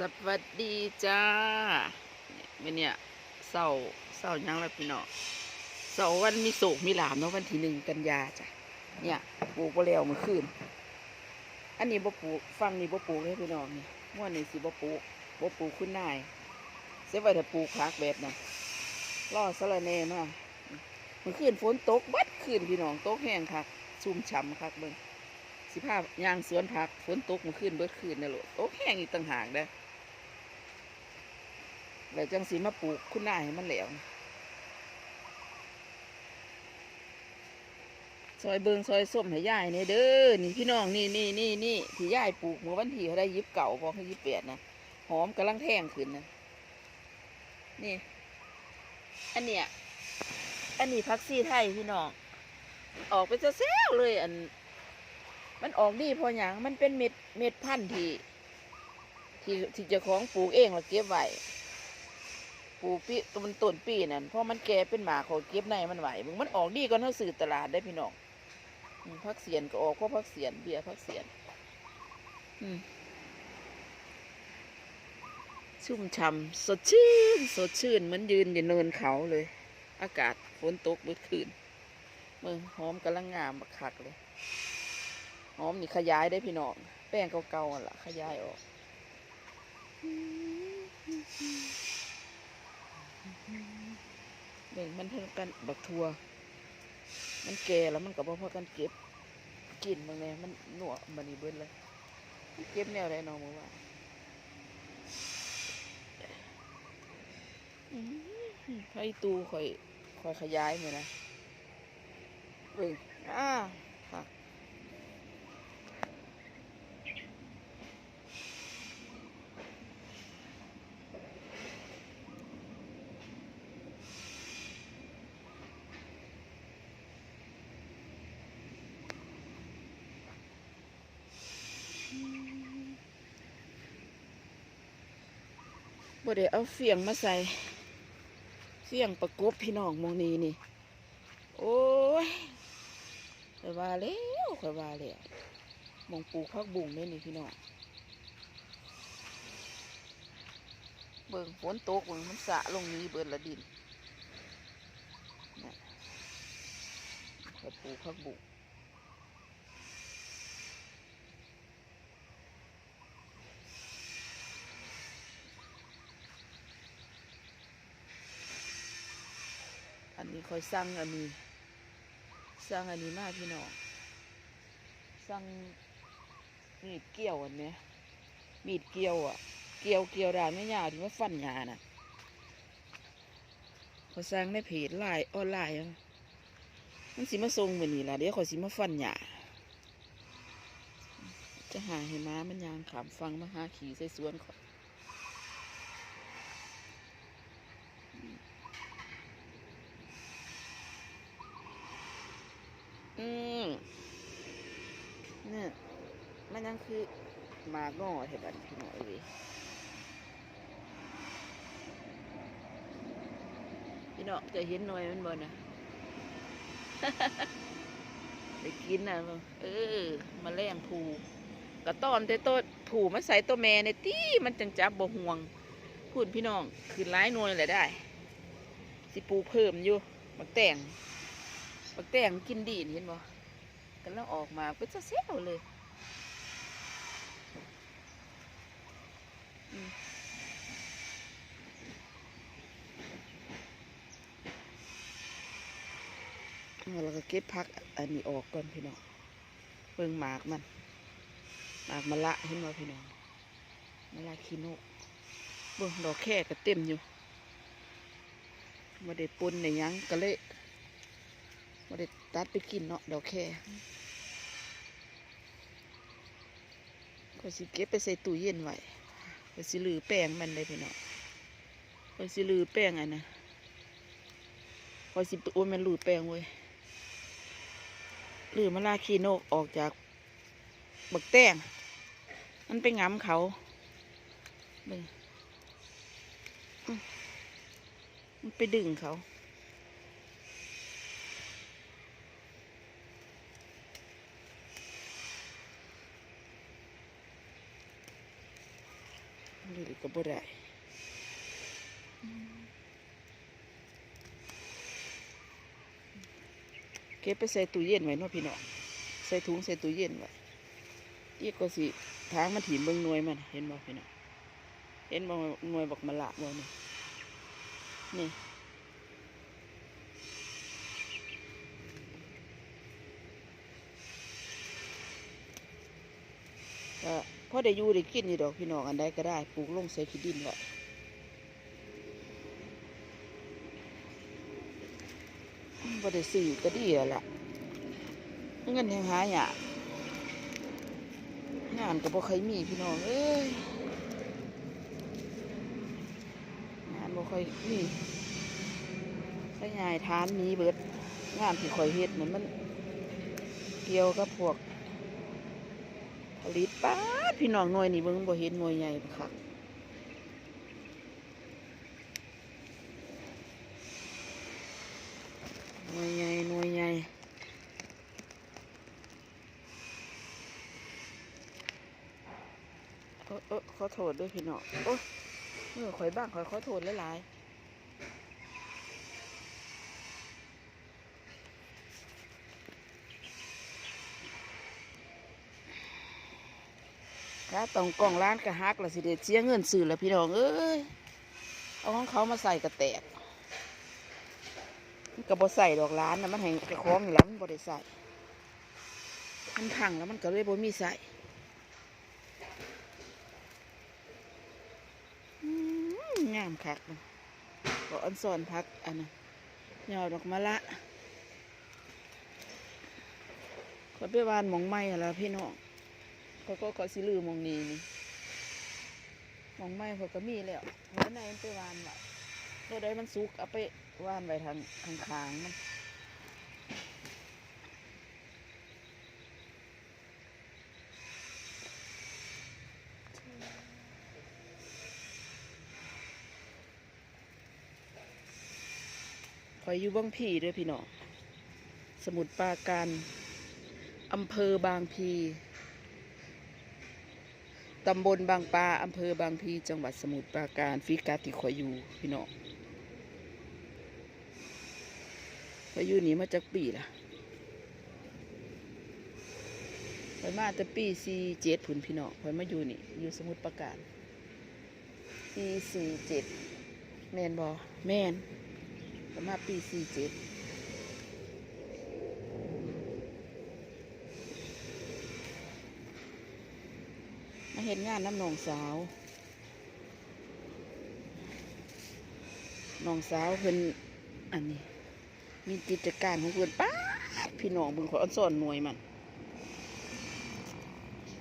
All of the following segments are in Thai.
สวัสดีจ้าเนี่ยเนี่ยเสาเสายังละพี่น้องเสาวันมีโศกมีหลามเนาะวันที่หนึ่งกันยาจ้ะเนี่ยปลูกบ่แล้วเมื่อคืนอันนี้บ่ปลูกฟังนี่บ่ปลูกเลยพี่น้องนี่ม่วนนี่สิบ่ปลูกบ่ปลูกคุณนายเสียไว้ถ้าปลูกพักแบบน่ะรอสะระแน่มาเมื่อคืนฝนตกบัดคืนพี่น้องตกแห้งคักชุ่มฉ่ำคักเบิ่งสิภาพยางสวนผักฝนตกเมื่อคืนเบิดคืนนี่ลูกตกแห้งอีกต่างหากเด้อ แล้วจังสีมาปลูกคุณนายให้มันแหลวซอยเบิงซอยส้มให้ยายเนี่ยเด้อนี่พี่น้องนี่นี่นี่นี่ที่ยายปลูกเมื่อวันที่เขาได้ยิบเก่าพอเขายิบเปดนะหอมกำลังแท่งขึ้นนะนี่อันเนี้ยอันนี้พักซี่ไทยพี่น้องออกไปจะแซวเลยอัน มันออกดีพออย่างมันเป็นเม็ดเม็ดพันธุ์ที่ที่ที่จ้าของปลูกเองแล้วเก็บไว้ ปลูกปีตัวมันต้นปีนั่นเพราะมันแก่เป็นหมาเขาเก็บในมันไหวมึงมันออกดีก่อนเขาสื่อตลาดได้พี่น้องพักเสียนก็ออกเพราะพักเสียนเบียร์พักเสียนชุ่มฉ่ำสดชื่น สดชื่น เหมือนยืนอยู่เนินเขาเลย อากาศฝนตกเมื่อคืนมึงหอมกำลังงามบักคักเลยหอมนี่ขยายได้พี่น้อง แป้งเก่าๆอะล่ะ ขยายออก เบ่งมันเท่ากันบักทัว มันแก่แล้วมันก็บ่พอกันเก็บกินบางแน่มันหนวกมันนี่เบิ้เลยเก็บแนวได้น้องมือว่าอื้อหือให้ตูข่อยข่อยขยายมือนะเบิ่งอ่า บ่ได้เอาเฟียงมาใส่เฟียงประกบพี่น้องมองนี้นี่ โอ้ยข่อยว่าแล้วข่อยว่าแล้วมองปลูกพักบุ้งเนี่ยนี่พี่น้องเบิ่งฝนตกเบิ่งมันสะลงนี้เบิดละดินน่ะข่อยปลูกพักบุ้ง นนี้ค่อยสั่งอันนี้สั่งอันนี้มากพี่น้องสั่งมีดเกี่ยวอันนี้มีดเกี่ยวอะ เกี่ยวเกี่ยวดานไม่ยาวที่ว่าฟันยาน่ะเขาสร้างในเพจไลน์ออนไลน์มันสิมาส่งมือนี่ล่ะเดี๋ยวเขาสิมาฟันยาจะหาให้ม้ามันยางขามฟังมาหาขี่ใส่สวนเขา อืมเนี่ยมันยังคือมากงอเห็นบันพี่น้อยเว้ยพี่น้องจะเห็นหน่อยมันบ่นะไปกินนะเออมาแรงผูกระต้อนแต่ต้นผูมาใส่ตัวแม่ในตี้มันจังจับบ่ห่วงพูดพี่น้องคืนร้ายนวยแหละได้ สิปูเพิ่มอยู่บักแต่ง บักแตงกินดีนี่เห็นบ่กันแล้วออกมาเป็นเซลเลยเอาเราก็เก็บพักอันนี้ออกก่อนพี่น้องเบิ่งหมากมัน หมากมะละเห็นบ่พี่น้องมะละขี้นกเบิ่งดอกแค่ก็เต็มอยู่มาได้ปนในยังก็เลย มาได้ตัดไปกินเนาะดอกแค่ก็สิเก็บไปใส่ตู้เย็นไว้ก็สิลือแป้งมันเลยพี่น้องก็สิลือแป้งอันนะก็สิโอ้ยมันลือแป้งเว้ยหรือมะลาคีโนกออกจากบักแต้งมันไปง้ำเขาเบ่งมันไปดึงเขา นี่ ก็บ่ได้เก็บไปใส่ตู้เย็นไว้เนาะพี่น้องใส่ถุงใส่ตู้เย็นไว้อีกก็สิทางมันถีมเบิ่งหน่วยมัน เห็นบ่พี่น้องเห็นบ่หน่วยบอกมะละบ่นี่นี่ก็ พอได้อยู่ได้กินนี่ดอกพี่น้องอันใดก็ได้ปลูกลงใส่ขี้ดินไว้บ่ได้ซื้อก็ดีแล้วล่ะเงินแหงหายากงานก็บ่เคยมีพี่น้องเอ้ยงานบ่ค่อยมีขยายฐานหนี้เบิดงานที่ข่อยเฮ็ดนั่นมัน เกี่ยวกับพวก ป้าพี่น้องหน่วยนี่เบิ่งบ่เห็นหน่วยใหญ่คักหน่วยใหญ่หน่วยใหญ่เออเออขอโทษด้วยพี่น้องโอ้ยเมื่อข่อยบ้างข่อยขอโทษหลายๆ ถ้าต้องกล่องร้านกระฮักละสิเดเสียเงินซื้อล้วพี่น้องเอ้ยเอาของเขามาใส่กระแตกมันก็บ่ใส่ดอกร้านนะมันแห่งกระคล้องอยู่แล้วมันบ่ได้ใส่มันพังแล้วมันก็เลยบ่มีใส่งามคักเลยก็อันสอนพักอันนั้นยอดดอกมะละขอไปวานหมองไม้อะไรพี่น้อง เขาก็ก็สิลือมองนี้นี่มองไม้เขาก็มีแล้วหัวในมันไปวานไว้ตัวใดมันสุกเอาไปวานไว้ทางทางขางมันคอยอยู่บางพีด้วยพี่น้องสมุทรปราการอำเภอบางพี ตำบลบางปลาอำเภอบางพีจังหวัดสมุทรปราการฟิกาติคอยอยู่พี่น้องคอยอยู่นี่มาจากปีละคอยมาแต่ปีสี่เจ็ดผุนพี่น้องคอยมาอยู่นี่อยู่สมุทรปราการปีสี่เจ็ดแมนบอแมนประมาปีสี่เจ็ด เห็นงานน้ำนองสาว น้องสาวเพิ่นอันนี้ มีกิจการของเพิ่นป้าพี่น้องเบิ่งขออนซ่อนหน่วยมัน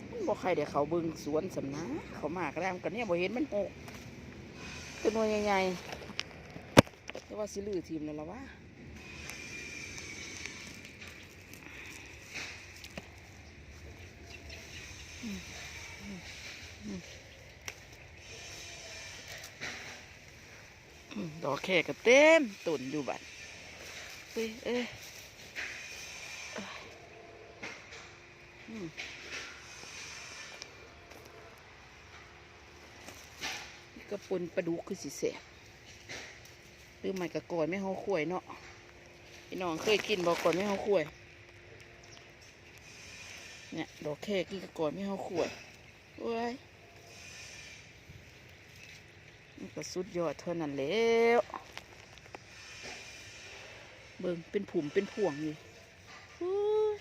มันบ่ใครเดี๋ยวเขาเบิ่งสวนสำนักเขามากแล้วกันเนี่ยบ่เห็นมันโกเป็นหน่วยใหญ่ๆแต่ว่าสิลือทีมนั่นละวะอืม ดอกแค่ก็เต็มตุ่นอยู่บัดเอ้ยเอ้ยเอ้ยกระปุนปลาดุกคือสิแสบหรือไม่กะกอนไม่เฮาขวยเนาะพี่น้องเคยกินบอกก่อนไม่เฮาขวยเนี่ยดอกแค่กินกะกอนไม่เฮาขวยเว้ย มันก็สุดยอดเท่านั้นแล้วเบิ่งเป็นผุ่มเป็นพวงอยู่อู้ย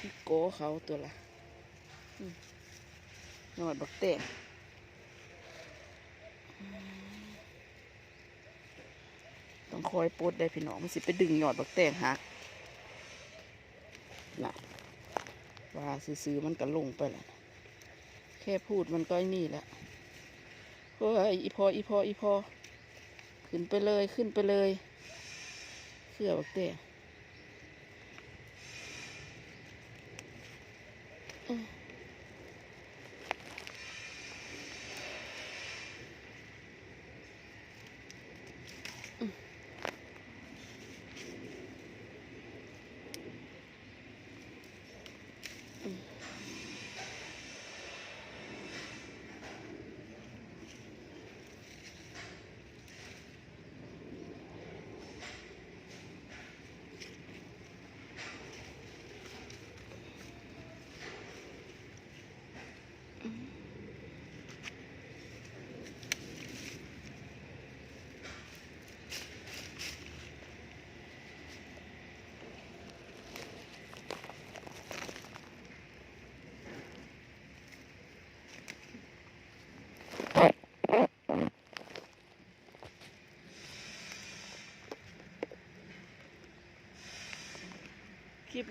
นี่โกเขาตัวละอืมยอดบักแตงต้องคอยปดได้พี่น้องมันสิไปดึงหยอดบักแตงหักน่ะว่าซื้อๆมันก็ลงไปแล้วแค่พูดมันก็นี่แหละ เฮ้ยอีพออีพออีพอขึ้นไปเลยขึ้นไปเลยเสือบักแต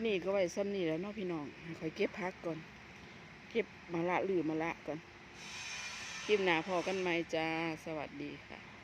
นี้ก็ไว้ซ้ำนี่แล้วเนาะพี่น้องคอยเก็บพักก่อน เก็บมาละหรือมาละก่อนคลิปหนาพอกันไหมจ้า สวัสดีค่ะ